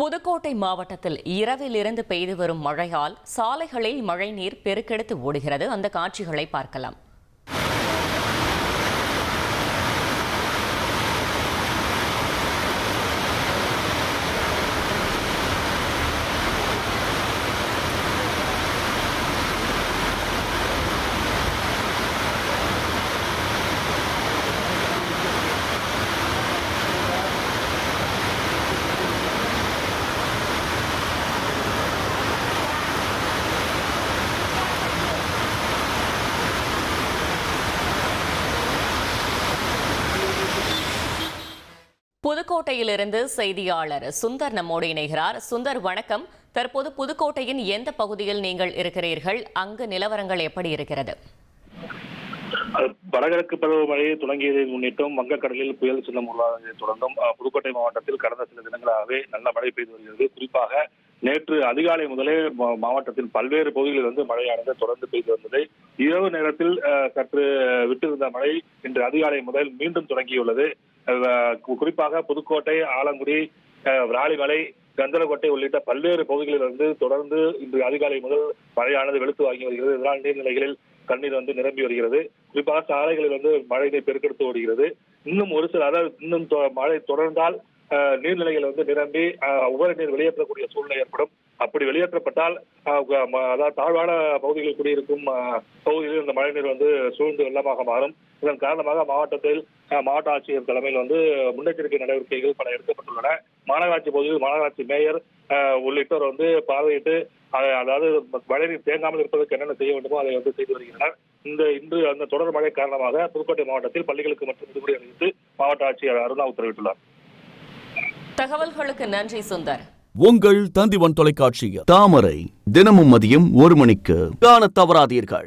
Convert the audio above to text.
புதுக்கோட்டை மாவட்டத்தில் இரவிலிருந்து பெய்து வரும் மழையால் சாலைகளில் மழைநீர் பெருக்கெடுத்து ஓடுகிறது. அந்த காட்சிகளை பார்க்கலாம். புதுக்கோட்டையிலிருந்து செய்தியாளர் சுந்தர் நம்மோடு இணைகிறார். சுந்தர் வணக்கம். தற்போது புதுக்கோட்டையின் எந்த பகுதியில் நீங்கள் இருக்கிறீர்கள்? அங்கு நிலவரங்கள் எப்படி இருக்கிறது? வடகிழக்கு பருவமழையை தொடங்கியதை முன்னிட்டும் வங்கக்கடலில் புயல் சின்னம் உருவாவதை தொடர்ந்தும் புதுக்கோட்டை மாவட்டத்தில் கடந்த சில தினங்களாகவே நல்ல மழை பெய்து வருகிறது. குறிப்பாக நேற்று அதிகாலை முதலே மா- மாவட்டத்தின் பல்வேறு பகுதிகளில் வந்து மழையானது தொடர்ந்து பெய்து வந்தது இரவு நேரத்தில் சற்று விட்டிருந்த மழை இன்று அதிகாலை முதல் மீண்டும் தொடங்கியுள்ளது. குறிப்பாக புதுக்கோட்டை ஆலங்குடி ராலிமலை விராலிமலை கந்தரக்கோட்டை உள்ளிட்ட பல்வேறு பகுதிகளிலிருந்து தொடர்ந்து இன்று அதிகாலை முதல் மழையானது வெளுத்து வாங்கி வருகிறது. இதனால் நீர்நிலைகளில் தண்ணீர் வந்து நிரம்பி வருகிறது. குறிப்பாக சாலைகளில் வந்து மழை நீர் பெருக்கெடுத்து ஓடுகிறது. இன்னும் ஒரு சில அதாவது இன்னும் தொ- மழை தொடர்ந்தால் நீர்நிலைகள் வந்து நிரம்பி உபரி நீர் வெளியேற்றக்கூடிய சூழ்நிலை ஏற்படும். அப்படி வெளியேற்றப்பட்டால் அதாவது தாழ்வான பகுதிகளில் குடியிருக்கும் பகுதிகளில் இந்த மழைநீர் வந்து சூழ்ந்து வெள்ளமாக மாறும். இதன் காரணமாக மாவட்டத்தில் மாவட்ட ஆட்சியர் தலைமையில் வந்து முன்னெச்சரிக்கை நடவடிக்கைகள் பல எடுக்கப்பட்டுள்ளன. மாநகராட்சி பகுதியில் மாநகராட்சி மேயர் அஹ், உள்ளிட்டோர் வந்து பார்வையிட்டு அதாவது மழைநீர் தேங்காமல் இருப்பதற்கு என்னென்ன செய்ய வேண்டுமோ அதை வந்து செய்து வருகின்றனர். இந்த இன்று அந்த தொடர் மழை காரணமாக புதுக்கோட்டை மாவட்டத்தில் பள்ளிகளுக்கு மட்டும் விடுமுறை அறிவித்து மாவட்ட ஆட்சியர் அருணா உத்தரவிட்டுள்ளார். தகவல்களுக்கு நன்றி சுந்தர். உங்கள் தந்திவன் தொலைக்காட்சியில் தாமரை தினமும் மதியம் ஒரு மணிக்கு காணத் தவறாதீர்கள்.